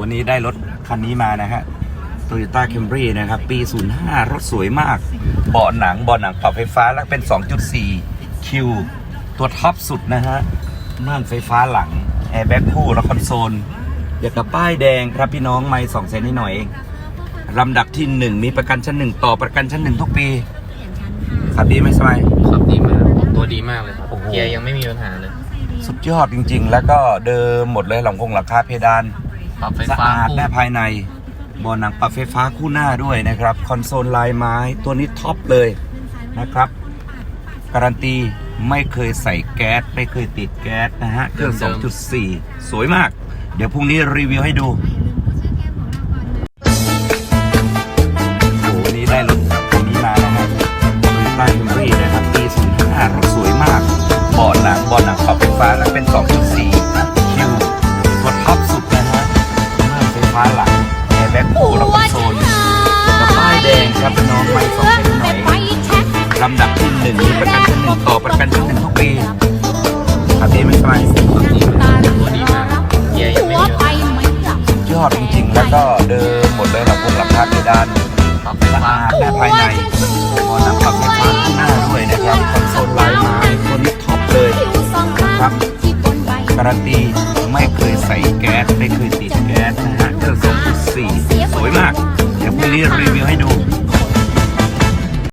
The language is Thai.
วันนี้ได้รถคันนี้มานะฮะ Toyota Camry นะครับ ปี 05 รถสวยมาก เบาะหนังเบาะหนังปรับไฟฟ้าแล้วเป็น 2.4 คิว ตัวท็อปสุดนะฮะม่านไฟฟ้าหลัง แอร์แบ็กคู่และคอนโซล อยากกับป้ายแดงครับพี่น้องไม่สองเซนนิดหน่อยเองลำดับที่ 1 มีประกันชั้น 1 ต่อประกันชั้น 1 ทุกปีขับดีไหมสมัย ขับดีมาก ตัวดีมากเลยครับโอ้โหเกียร์ยังไม่มีปัญหาเลย สุดยอดจริง ๆ แล้วก็เดิมหมดเลยหลังคงหลังคาเพดาน ปรับไฟสะฟ้าอาดคู่แน่ภายในเบาะหนังปรับไฟฟ้าคู่หน้าด้วยนะครับ คอนโซลลายไม้ตัวนี้ท็อปเลยนะครับ การันตีไม่เคยใส่แก๊ส ไม่เคยติดแก๊สนะฮะ เครื่อง 2.4 สวยมาก เดี๋ยวพรุ่งนี้รีวิวให้ดูโอ้โหวันนี้ได้รถคันนี้มานะฮะ Toyota Camry นะครับปี05รถสวยมากเบาะหนังเบาะหนังปรับไฟฟ้าแล้วเป็น 2.4 ชั้นหนึ่งต่อประกันชั้นหนึ่งทุกปีขับดีไหมสบายตัวดีมากเกียร์ยังไม่มีปัญหาสุดยอดจริงๆ แล้วก็เดิมหมดเลยหลังคงหลังคาเพดานสะอาดแน่ภายในพอนังปรับไฟฟ้าข้างหน้าด้วยนะครับคอนโซลลายไม้ตัวนี้ท็อปเลยครับการันตีไม่เคยใส่แก๊สไม่เคยติดแก๊สนะฮะเครื่อง2.4สวยมากเดี๋ยวพรุ่งนี้รีวิวให้ดู